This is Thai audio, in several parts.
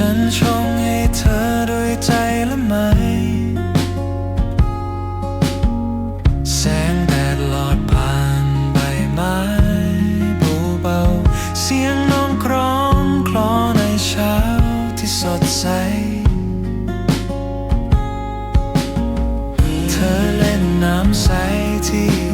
ฉันชงให้เธอด้วยใจและไหม แสงแดดหลอดผ่านใบไม้บูเบา เสียงน้องครองคลอในเช้าที่สดใส เธอเล่นน้ำใสที่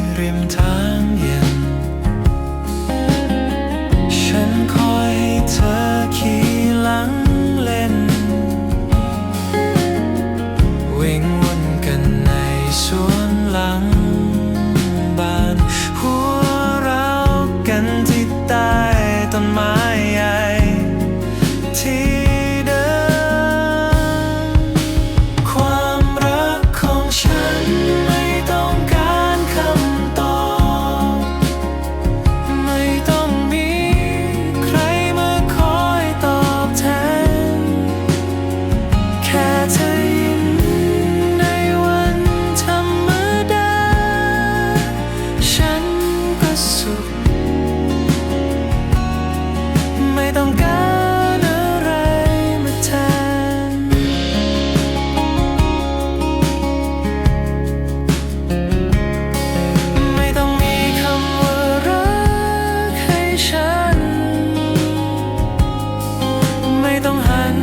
ต้องหัน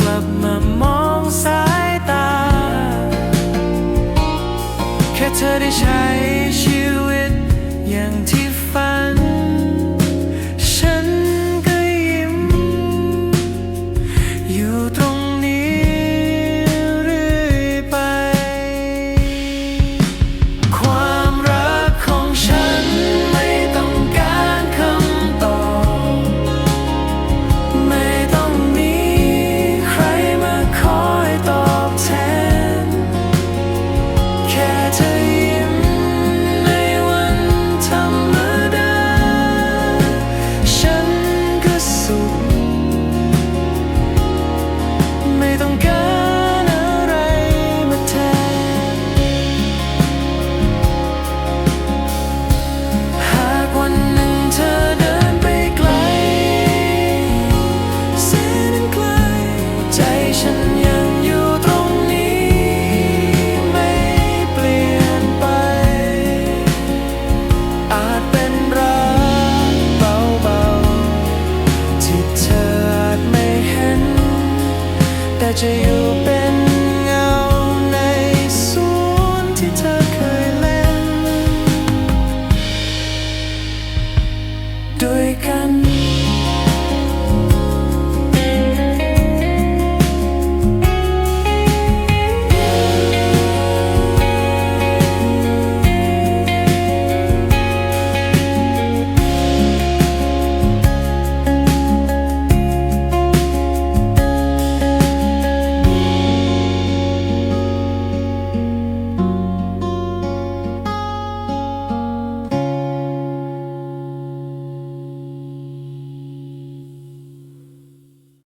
กลับมามองสายตา แค่เธอได้ใช้ชีวิตอย่างที่ picture you.